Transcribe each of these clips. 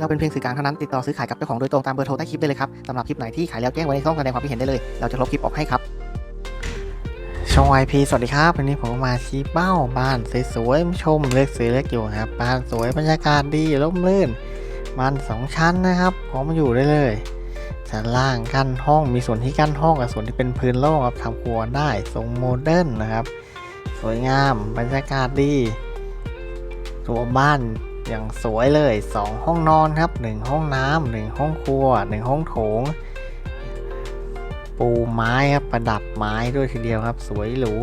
เราเป็นเพียงสื่อกลางเท่านั้นติดต่อซื้อขายกับเจ้าของโดยตรงตามเบอร์โทรใต้คลิปได้เลยครับสำหรับคลิปไหนที่ขายแล้วแจ้งไว้ในช่องแสดงความคิดเห็นได้เลย เราจะลบคลิปออกให้ครับช่องไอพีสวัสดีครับ วันนี้ผมมาชี้เป้าบ้านสวยๆชมเลือกซื้อเลือกอยู่ครับ บ้านสวยบรรยากาศดีร่มรื่นบ้านสองชั้นนะครับพร้อมอยู่ได้เลยชั้นล่างกั้นห้องมีส่วนที่กั้นห้องกับส่วนที่เป็นพื้นโล่งครับทำครัวได้ทรงโมเดิร์นนะครับ สวยงามบรรยากาศดีตัวบ้าน อย่างสวยเลย 2 ห้องนอนครับ 1 ห้องน้ำหนึ่งห้องครัว 1 ห้องโถง ปูไม้ครับประดับไม้ด้วยทีเดียวครับ สวยหรู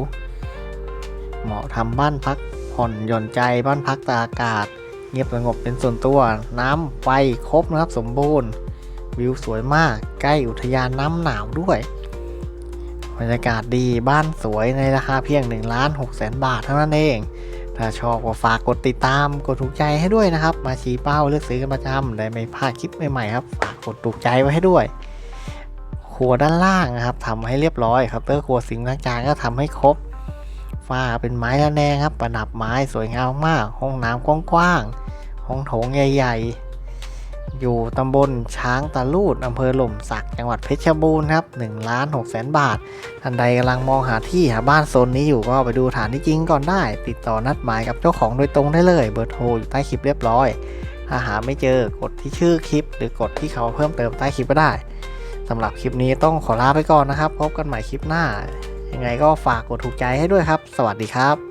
เหมาะทำบ้านพักผ่อนหย่อนใจบ้านพักตากอากาศ เงียบสงบเป็นส่วนตัวน้ำไฟครบนะครับสมบูรณ์ วิวสวยมากใกล้อุทยานน้ำหนาวด้วยบรรยากาศดีบ้านสวยในราคาเพียง1ล้าน6แสนบาทเท่านั้นเอง ถ้าชอบก็ฝากกดติดตามกดถูกใจให้ด้วยนะครับ มาชี้เป้าเลือกซื้อกันประจำได้ไม่พลาดคลิปใหม่ๆครับฝากกดถูกใจไว้ให้ด้วยครัวด้านล่างนะครับทำให้เรียบร้อยครับเตอร์ครัวสิงค์ล้างจานก็ทำให้ครบฝ้าเป็นไม้ระแนงครับ ประดับไม้สวยงามมาก ห้องน้ำกว้างๆห้องโถงใหญ่ ๆ อยู่ตำบลช้างตะลูดอำเภอหล่มสักจังหวัดเพชรบูรณ์ครับ1ล้าน6แสนบาทท่านใดกำลังมองหาที่หาบ้านโซนนี้อยู่ก็ไปดูฐานที่จริงก่อนได้ ติดต่อนัดหมายกับเจ้าของโดยตรงได้เลยเบอร์โทรอยู่ใต้คลิปเรียบร้อย ถ้าหาไม่เจอกดที่ชื่อคลิป หรือกดที่เขาเพิ่มเติมใต้คลิปก็ได้สำหรับคลิปนี้ต้องขอลาไปก่อนนะครับ พบกันใหม่คลิปหน้า ยังไงก็ฝากกดถูกใจให้ด้วยครับ สวัสดีครับ